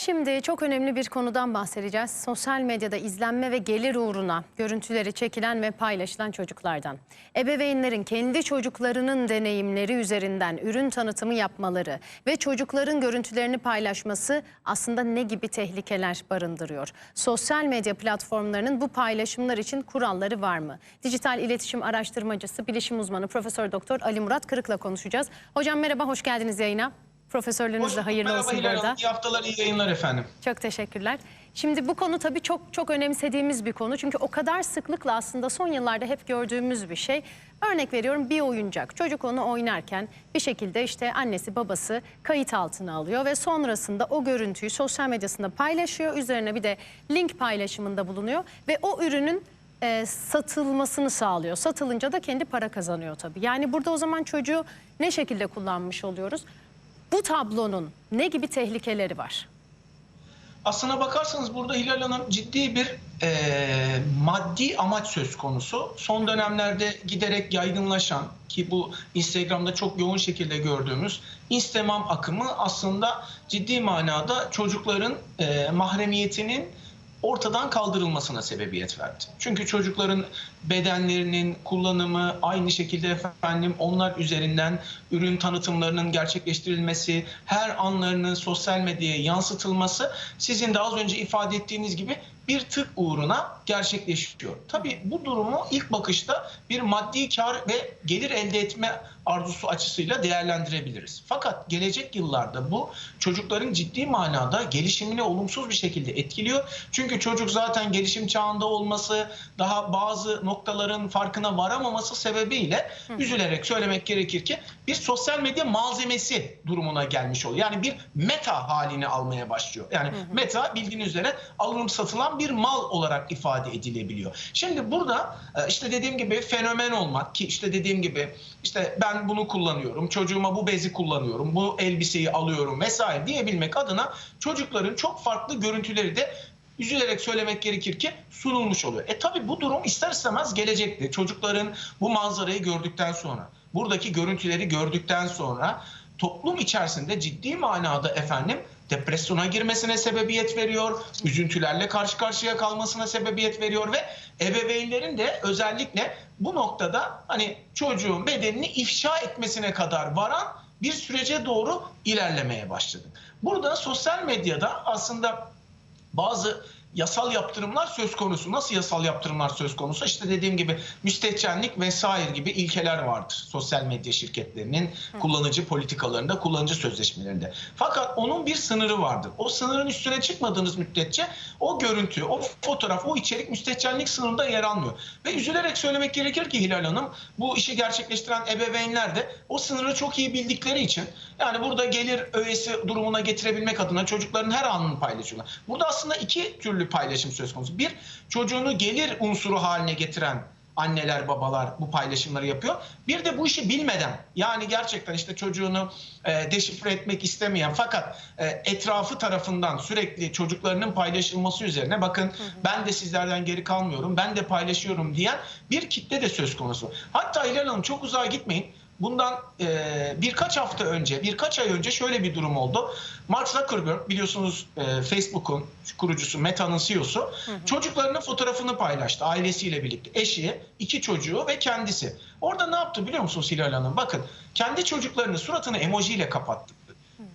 Şimdi çok önemli bir konudan bahsedeceğiz. Sosyal medyada izlenme ve gelir uğruna görüntüleri çekilen ve paylaşılan çocuklardan. Ebeveynlerin kendi çocuklarının deneyimleri üzerinden ürün tanıtımı yapmaları ve çocukların görüntülerini paylaşması aslında ne gibi tehlikeler barındırıyor? Sosyal medya platformlarının bu paylaşımlar için kuralları var mı? Dijital iletişim araştırmacısı, bilişim uzmanı Profesör Doktor Ali Murat Kırık'la konuşacağız. Hocam merhaba, hoş geldiniz yayına. Profesörlüğünüz Hoş de hayırlı Merhaba olsun Hilal burada. Hanım. İyi haftalar, iyi yayınlar efendim. Çok teşekkürler. Şimdi bu konu tabii çok çok önemsediğimiz bir konu. Çünkü o kadar sıklıkla aslında son yıllarda hep gördüğümüz bir şey. Örnek veriyorum bir oyuncak. Çocuk onu oynarken bir şekilde işte annesi babası kayıt altına alıyor ve sonrasında o görüntüyü sosyal medyasında paylaşıyor. Üzerine bir de link paylaşımında bulunuyor ve o ürünün e, satılmasını sağlıyor. Satılınca da kendi para kazanıyor tabii. Yani burada o zaman çocuğu ne şekilde kullanmış oluyoruz? Bu tablonun ne gibi tehlikeleri var? Aslına bakarsanız burada Hilal Hanım ciddi bir e, maddi amaç söz konusu. Son dönemlerde giderek yaygınlaşan ki bu Instagram'da çok yoğun şekilde gördüğümüz Instamam akımı aslında ciddi manada çocukların e, mahremiyetinin ortadan kaldırılmasına sebebiyet verdi. Çünkü çocukların bedenlerinin kullanımı aynı şekilde efendim onlar üzerinden ürün tanıtımlarının gerçekleştirilmesi, her anlarının sosyal medyaya yansıtılması sizin de az önce ifade ettiğiniz gibi bir tık uğruna gerçekleşiyor. Tabii bu durumu ilk bakışta bir maddi kar ve gelir elde etme arzusu açısıyla değerlendirebiliriz. Fakat gelecek yıllarda bu çocukların ciddi manada gelişimini olumsuz bir şekilde etkiliyor. Çünkü çocuk zaten gelişim çağında olması, daha bazı noktaların farkına varamaması sebebiyle üzülerek söylemek gerekir ki bir sosyal medya malzemesi durumuna gelmiş oluyor. Yani bir meta halini almaya başlıyor. Yani meta bildiğiniz üzere alınıp satılan bir mal olarak ifade edilebiliyor. Şimdi burada e, işte dediğim gibi fenomen olmak ki işte dediğim gibi işte ben bunu kullanıyorum, çocuğuma bu bezi kullanıyorum, bu elbiseyi alıyorum vesaire diyebilmek adına çocukların çok farklı görüntüleri de üzülerek söylemek gerekir ki sunulmuş oluyor. E tabi bu durum ister istemez gelecekte. Çocukların bu manzarayı gördükten sonra, buradaki görüntüleri gördükten sonra toplum içerisinde ciddi manada efendim depresyona girmesine sebebiyet veriyor, üzüntülerle karşı karşıya kalmasına sebebiyet veriyor ve ebeveynlerin de özellikle bu noktada hani çocuğun bedenini ifşa etmesine kadar varan bir sürece doğru ilerlemeye başladı. Burada sosyal medyada aslında bazı yasal yaptırımlar söz konusu. Nasıl yasal yaptırımlar söz konusu? İşte dediğim gibi müstehcenlik vesaire gibi ilkeler vardır. Sosyal medya şirketlerinin kullanıcı politikalarında, kullanıcı sözleşmelerinde. Fakat onun bir sınırı vardır. O sınırın üstüne çıkmadığınız müddetçe o görüntü, o fotoğraf, o içerik müstehcenlik sınırında yer almıyor. Ve üzülerek söylemek gerekir ki Hilal Hanım bu işi gerçekleştiren ebeveynler de o sınırı çok iyi bildikleri için yani burada gelir öğesi durumuna getirebilmek adına çocukların her anını paylaşıyorlar. Burada aslında iki türlü paylaşım söz konusu. Bir, çocuğunu gelir unsuru haline getiren anneler babalar bu paylaşımları yapıyor. Bir de bu işi bilmeden yani gerçekten işte çocuğunu e, deşifre etmek istemeyen fakat e, etrafı tarafından sürekli çocuklarının paylaşılması üzerine bakın ben de sizlerden geri kalmıyorum ben de paylaşıyorum diyen bir kitle de söz konusu. Hatta Hilal Hanım çok uzağa gitmeyin. Bundan e, birkaç hafta önce, birkaç ay önce şöyle bir durum oldu. Mark Zuckerberg biliyorsunuz e, Facebook'un kurucusu, Meta'nın CEO'su çocuklarının fotoğrafını paylaştı ailesiyle birlikte. Eşi, iki çocuğu ve kendisi. Orada ne yaptı biliyor musunuz Hilal Hanım? Bakın kendi çocuklarını suratını emojiyle kapattı.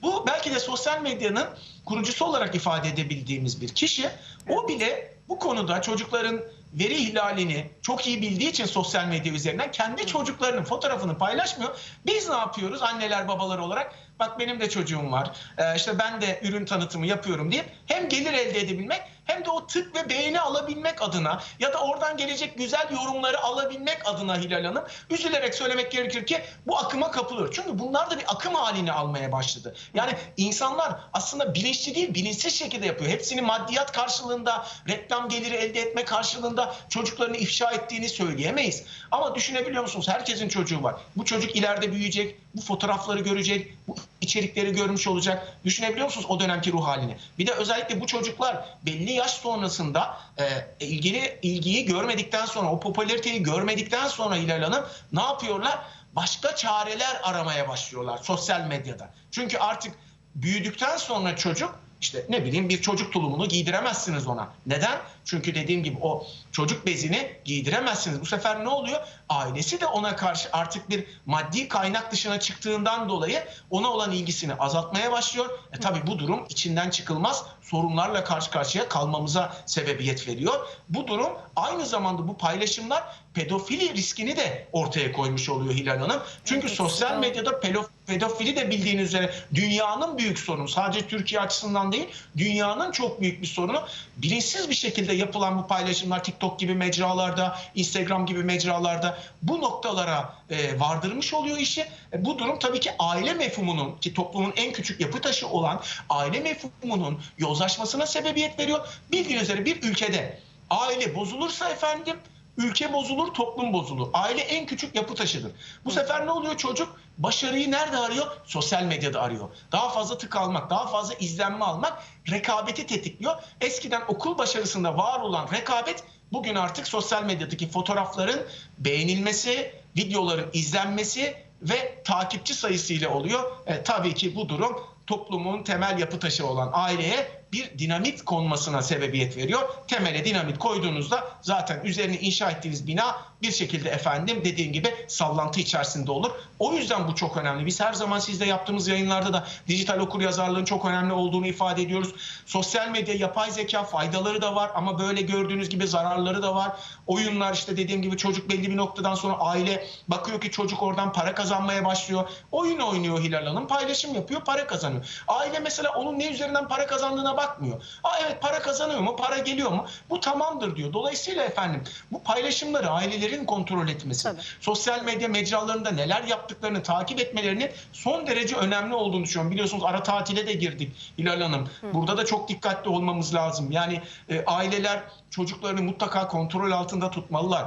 Bu belki de sosyal medyanın kurucusu olarak ifade edebildiğimiz bir kişi. O bile bu konuda çocukların veri ihlalini çok iyi bildiği için sosyal medya üzerinden kendi çocuklarının fotoğrafını paylaşmıyor. Biz ne yapıyoruz anneler babalar olarak? Bak benim de çocuğum var. Ee, işte ben de ürün tanıtımı yapıyorum diye hem gelir elde edebilmek hem de o tık ve beğeni alabilmek adına ya da oradan gelecek güzel yorumları alabilmek adına Hilal Hanım üzülerek söylemek gerekir ki bu akıma kapılıyor. Çünkü bunlar da bir akım halini almaya başladı. Yani insanlar aslında bilinçli değil bilinçsiz şekilde yapıyor. Hepsini maddiyat karşılığında reklam geliri elde etme karşılığında çocuklarını ifşa ettiğini söyleyemeyiz. Ama düşünebiliyor musunuz? Herkesin çocuğu var. Bu çocuk ileride büyüyecek, bu fotoğrafları görecek, bu içerikleri görmüş olacak. Düşünebiliyor musunuz o dönemki ruh halini? Bir de özellikle bu çocuklar belli yaş sonrasında e, ilgili ilgiyi görmedikten sonra, o popülariteyi görmedikten sonra Hilal Hanım ne yapıyorlar? Başka çareler aramaya başlıyorlar sosyal medyada. Çünkü artık büyüdükten sonra çocuk işte ne bileyim bir çocuk tulumunu giydiremezsiniz ona. Neden? Çünkü dediğim gibi o çocuk bezini giydiremezsiniz. Bu sefer ne oluyor? Ailesi de ona karşı artık bir maddi kaynak dışına çıktığından dolayı ona olan ilgisini azaltmaya başlıyor. E tabii bu durum içinden çıkılmaz sorunlarla karşı karşıya kalmamıza sebebiyet veriyor. Bu durum aynı zamanda bu paylaşımlar pedofili riskini de ortaya koymuş oluyor Hilal Hanım. Çünkü Evet, sosyal medyada pedofili de bildiğiniz üzere dünyanın büyük sorunu. Sadece Türkiye açısından değil, dünyanın çok büyük bir sorunu. Bilinçsiz bir şekilde yapılan bu paylaşımlar TikTok gibi mecralarda, Instagram gibi mecralarda bu noktalara e, vardırmış oluyor işi. E, bu durum tabii ki aile mefhumunun ki toplumun en küçük yapı taşı olan aile mefhumunun yozlaşmasına sebebiyet veriyor. Bildiğiniz üzere bir ülkede aile bozulursa efendim ülke bozulur, toplum bozulur. Aile en küçük yapı taşıdır. Bu sefer ne oluyor çocuk? Başarıyı nerede arıyor? Sosyal medyada arıyor. Daha fazla tık almak, daha fazla izlenme almak rekabeti tetikliyor. Eskiden okul başarısında var olan rekabet bugün artık sosyal medyadaki fotoğrafların beğenilmesi, videoların izlenmesi ve takipçi sayısıyla oluyor. E, tabii ki bu durum toplumun temel yapı taşı olan aileye bir dinamit konmasına sebebiyet veriyor. Temele dinamit koyduğunuzda zaten üzerine inşa ettiğiniz bina bir şekilde efendim dediğim gibi sallantı içerisinde olur. O yüzden bu çok önemli. Biz her zaman sizde yaptığımız yayınlarda da dijital okur yazarlığın çok önemli olduğunu ifade ediyoruz. Sosyal medya, yapay zeka faydaları da var ama böyle gördüğünüz gibi zararları da var. Oyunlar işte dediğim gibi çocuk belli bir noktadan sonra aile bakıyor ki çocuk oradan para kazanmaya başlıyor. Oyun oynuyor Hilal Hanım, paylaşım yapıyor, para kazanıyor. Aile mesela onun ne üzerinden para kazandığına bakmıyor. Aa evet para kazanıyor mu, para geliyor mu? Bu tamamdır diyor. Dolayısıyla efendim bu paylaşımları ailelerin kontrol etmesi, Tabii. sosyal medya mecralarında neler yaptıklarını takip etmelerinin son derece önemli olduğunu düşünüyorum. Biliyorsunuz ara tatile de girdik Hilal Hanım. Burada da çok dikkatli olmamız lazım. Yani e, aileler çocuklarını mutlaka kontrol altında tutmalılar.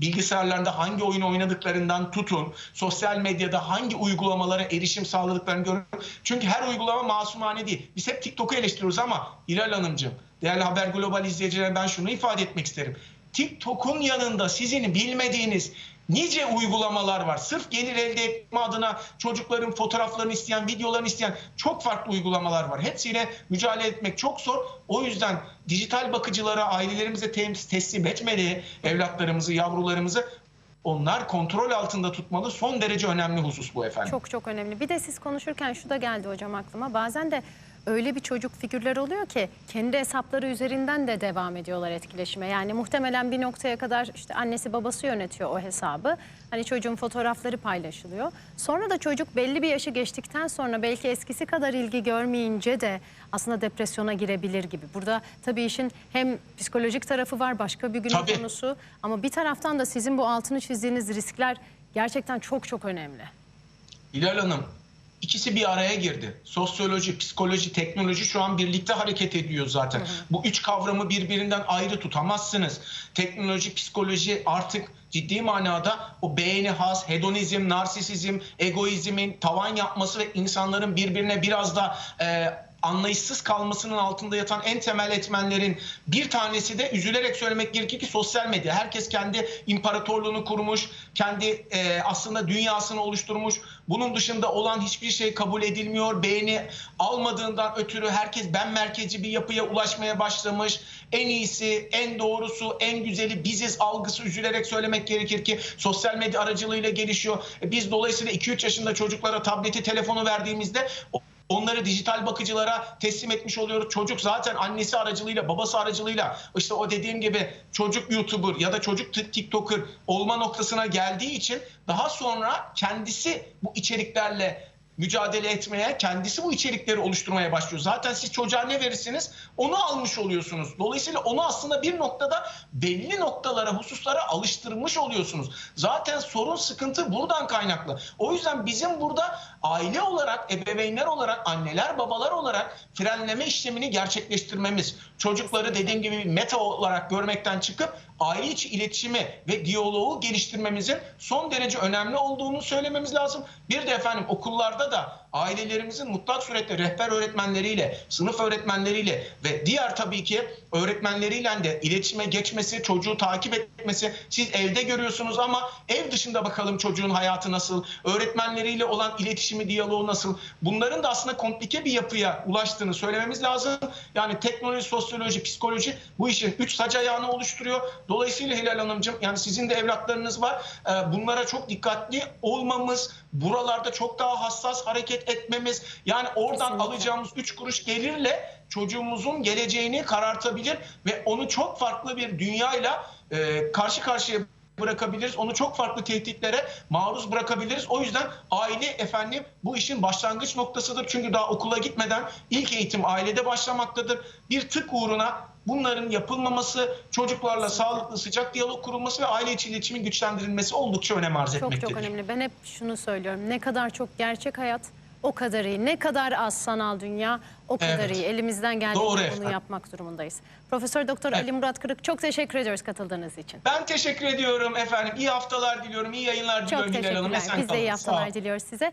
Bilgisayarlarında hangi oyun oynadıklarından tutun, sosyal medyada hangi uygulamalara erişim sağladıklarını görün. Çünkü her uygulama masumane değil. Biz hep TikTok'u eleştiriyoruz ama Hilal Hanımcığım, değerli Haber Global izleyicilerine ben şunu ifade etmek isterim. TikTok'un yanında sizin bilmediğiniz nice uygulamalar var. Sırf gelir elde etme adına çocukların fotoğraflarını isteyen, videolarını isteyen çok farklı uygulamalar var. Hepsiyle mücadele etmek çok zor. O yüzden dijital bakıcılara, ailelerimize teslim etmeli evlatlarımızı, yavrularımızı. Onlar kontrol altında tutmalı. Son derece önemli husus bu efendim. Çok çok önemli. Bir de siz konuşurken şu da geldi hocam aklıma. Bazen de öyle bir çocuk figürler oluyor ki kendi hesapları üzerinden de devam ediyorlar etkileşime. Yani muhtemelen bir noktaya kadar işte annesi babası yönetiyor o hesabı. Hani çocuğun fotoğrafları paylaşılıyor. Sonra da çocuk belli bir yaşı geçtikten sonra belki eskisi kadar ilgi görmeyince de aslında depresyona girebilir gibi. Burada tabii işin hem psikolojik tarafı var başka bir günün Tabii. konusu. Ama bir taraftan da sizin bu altını çizdiğiniz riskler gerçekten çok çok önemli. Hilal Hanım ikisi bir araya girdi. Sosyoloji, psikoloji, teknoloji şu an birlikte hareket ediyor zaten. Bu üç kavramı birbirinden ayrı tutamazsınız. Teknoloji, psikoloji artık ciddi manada o beğeni has, hedonizm, narsisizm, egoizmin tavan yapması ve insanların birbirine biraz da e, anlayışsız kalmasının altında yatan en temel etmenlerin bir tanesi de üzülerek söylemek gerekir ki sosyal medya. Herkes kendi imparatorluğunu kurmuş, kendi e, aslında dünyasını oluşturmuş. Bunun dışında olan hiçbir şey kabul edilmiyor. Beğeni almadığından ötürü herkes ben merkezci bir yapıya ulaşmaya başlamış. En iyisi, en doğrusu, en güzeli biziz algısı üzülerek söylemek gerekir ki sosyal medya aracılığıyla gelişiyor. E, Biz dolayısıyla 2-3 yaşında çocuklara tableti, telefonu verdiğimizde Onları dijital bakıcılara teslim etmiş oluyoruz. Çocuk zaten annesi aracılığıyla, babası aracılığıyla işte o dediğim gibi çocuk YouTuber ya da çocuk TikToker olma noktasına geldiği için daha sonra kendisi bu içeriklerle mücadele etmeye, kendisi bu içerikleri oluşturmaya başlıyor. Zaten siz çocuğa ne verirsiniz onu almış oluyorsunuz. Dolayısıyla onu aslında bir noktada belli noktalara, hususlara alıştırmış oluyorsunuz. Zaten sorun, sıkıntı buradan kaynaklı. O yüzden bizim burada aile olarak, ebeveynler olarak, anneler, babalar olarak frenleme işlemini gerçekleştirmemiz, çocukları dediğim gibi meta olarak görmekten çıkıp aile içi iletişimi ve diyaloğu geliştirmemizin son derece önemli olduğunu söylememiz lazım. Bir de efendim okullarda da ailelerimizin mutlak surette rehber öğretmenleriyle, sınıf öğretmenleriyle ve diğer tabii ki öğretmenleriyle de iletişime geçmesi, çocuğu takip etmesi. Siz evde görüyorsunuz ama ev dışında bakalım çocuğun hayatı nasıl, öğretmenleriyle olan iletişimi, diyaloğu nasıl. Bunların da aslında komplike bir yapıya ulaştığını söylememiz lazım. Yani teknoloji, sosyoloji, psikoloji bu işin üç sac ayağını oluşturuyor. Dolayısıyla Hilal Hanımcığım yani sizin de evlatlarınız var. Ee, Bunlara çok dikkatli olmamız, buralarda çok daha hassas hareket etmemiz, yani oradan Kesinlikle. alacağımız üç kuruş gelirle çocuğumuzun geleceğini karartabilir ve onu çok farklı bir dünyayla e, karşı karşıya bırakabiliriz. Onu çok farklı tehditlere maruz bırakabiliriz. O yüzden aile efendim bu işin başlangıç noktasıdır. Çünkü daha okula gitmeden ilk eğitim ailede başlamaktadır. Bir tık uğruna bunların yapılmaması, çocuklarla sağlıklı sıcak diyalog kurulması ve aile içi iletişimin güçlendirilmesi oldukça önem arz Çok etmektedir. çok önemli. Ben hep şunu söylüyorum. Ne kadar çok gerçek hayat o kadar iyi. Ne kadar az sanal dünya o kadar Evet. iyi. Elimizden geldiğince bunu yapmak durumundayız. Profesör Doktor Evet. Ali Murat Kırık çok teşekkür ediyoruz katıldığınız için. Ben teşekkür ediyorum efendim. İyi haftalar diliyorum, iyi yayınlar Çok diliyorum Hanım. teşekkürler. Biz de iyi haftalar diliyoruz size.